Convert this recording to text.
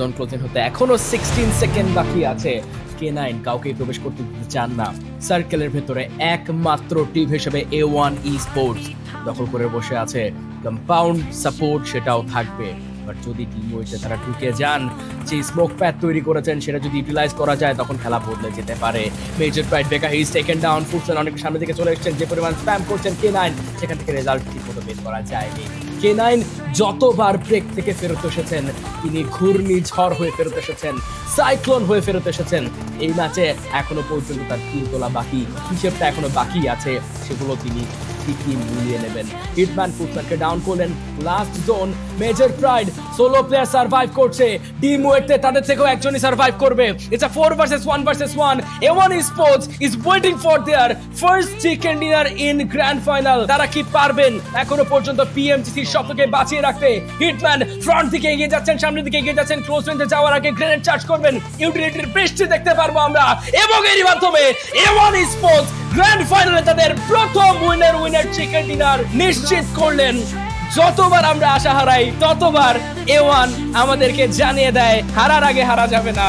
Zone closing হতে এখনও sixteen second বাকি আছে। কে নাইন কাউকে প্রবেশ করতে দিতে চান না। সার্কেলের ভেতরে একমাত্র টিম হিসেবে এ ওয়ান ই স্পোর্টস দখল করে বসে আছে। কম্পাউন্ড সাপোর্ট সেটাও থাকবে। বাট যদি টিম ওয়েটে তারা ঢুকে যান, যে স্মোক প্যাড তৈরি করেছেন, সেটা যদি ইউটিলাইজ করা যায়, তখন খেলা বদলে যেতে পারে। মেজর প্রাইড বেকা হিজ টেকেন ডাউন ফুটছেন অনেক সামনে দিকে চলে এসেছেন। যে পরিমাণ স্প্যাম করছেন কে নাইন সেখান থেকে রেজাল্ট ঠিক মতো বের করা যায়নি। কে নাইন যতবার ব্রেক থেকে ফেরত এসেছেন, তিনি ঘূর্ণিঝড় হয়ে ফেরত এসেছেন সাইক্লোন হয়ে ফেরত এসেছেন। এই ম্যাচে এখনও পর্যন্ত তার তিন তোলা বাকি হিসেবটা এখনও বাকি আছে, সেগুলো তিনি ঠিকই মিলিয়ে নেবেন। হিটম্যান ফুটম্যানকে ডাউন করলেন last zone Major Pride solo player survive করছে। টিম ওয়েটে তাদের থেকেও একজনই সার্ভাইভ করবে। It's a four versus one versus one A one Sports is waiting for their first chicken dinner in grand final তারা কি পারবেন? এখনও পর্যন্ত পিএমজিসির স্বপ্নকে বাঁচিয়ে রাখতে হিটম্যান ফ্রন্ট দিকে এগিয়ে যাচ্ছেন, সামনের দিকে এগিয়ে যাচ্ছেন। ক্লোজ রেঞ্জে যাওয়ার আগে গ্রেনেড চার্জ করবেন। ইউটিলিটির বৃষ্টি দেখতে পারব আমরা। এবং এরই মাধ্যমে এ ওয়ান স্পোর্টস গ্র্যান্ড ফাইনালে তাদের প্রথম উইনার উইনার চিকেন ডিনার নিশ্চিত করলেন। যতবার আমরা আশা হারাই, ততবার এ ওয়ান আমাদেরকে জানিয়ে দেয়, হারার আগে হারা যাবে না।